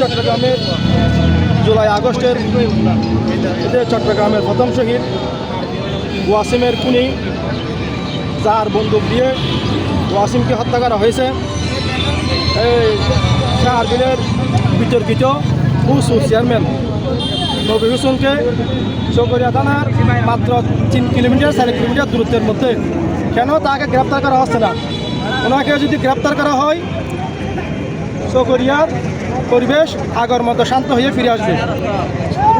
চট্টগ্রামের জুলাই আগস্টের চট্টগ্রামের প্রথম শহীদ ওয়াসিমের খুনি, যার বন্দুক দিয়ে ওয়াসিমকে হত্যা করা হয়েছে। এই শাহরবিলের বিতর্কিত হুসু চেয়ারম্যান নবী হোসেনকে চকরিয়া থানার মাত্র তিন কিলোমিটার, চার কিলোমিটার দূরত্বের মধ্যে। কেন তাকে গ্রেপ্তার করা হচ্ছে না? ওনাকে যদি গ্রেপ্তার করা হয় চকরিয়ার পরিবেশ আগর মতো শান্ত হয়ে ফিরে আসবে।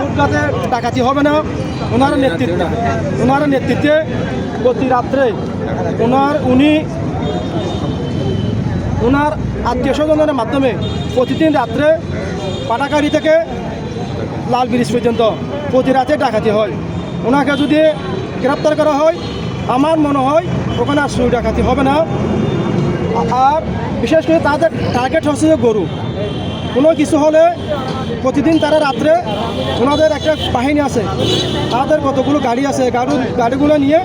রুটগাতে ডাকাতি হবে না, ওনার নেতৃত্বে ওনার নেতৃত্বে প্রতি রাত্রে ওনার উনি ওনার আত্মীয় স্বজনের মাধ্যমে প্রতিদিন রাত্রে পাটাকারি থেকে লাল ব্রিজ পর্যন্ত প্রতি রাতে ডাকাতি হয়। ওনাকে যদি গ্রেপ্তার করা হয়, আমার মনে হয় ওখানে আর ডাকাতি হবে না আর বিশেষ করে তাদের টার্গেট হচ্ছে যে গরু। কোনো কিছু হলে প্রতিদিন তারা রাত্রে ওনাদের একটা বাহিনী আছে। তাদের কতগুলো গাড়ি আছে গাড়ি গাড়িগুলো নিয়ে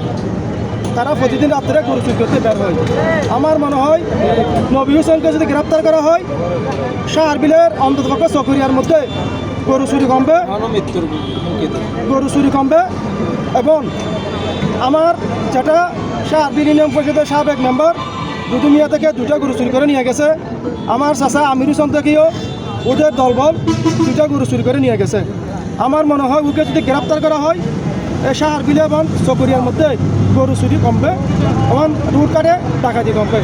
তারা প্রতিদিন রাত্রে গরু চুরি করতে বের হয়। আমার মনে হয় নবী হোসেনকে যদি গ্রেপ্তার করা হয় শাহরবিলের অন্ততপক্ষে চকরিয়ার মধ্যে গরু চুরি কমবে। গরু চুরি কমবে এবং আমার যেটা শাহরবিল ইউনিয়ন পরিষদের সাবেক মেম্বার দুদুমিয়া থেকে দুটা গরু চুরি করে নিয়ে গেছে। আমার চাষা আমির হোসেন থেকেও ওদের দলবল দুটা গরু চুরি করে নিয়ে গেছে। আমার মনে হয় ওকে যদি গ্রেপ্তার করা হয়, এই বিলে এবং চকরিয়ার মধ্যে গরু চুরি কমবে। এবং রুট কাটে, টাকা ডাকাতি কমবে।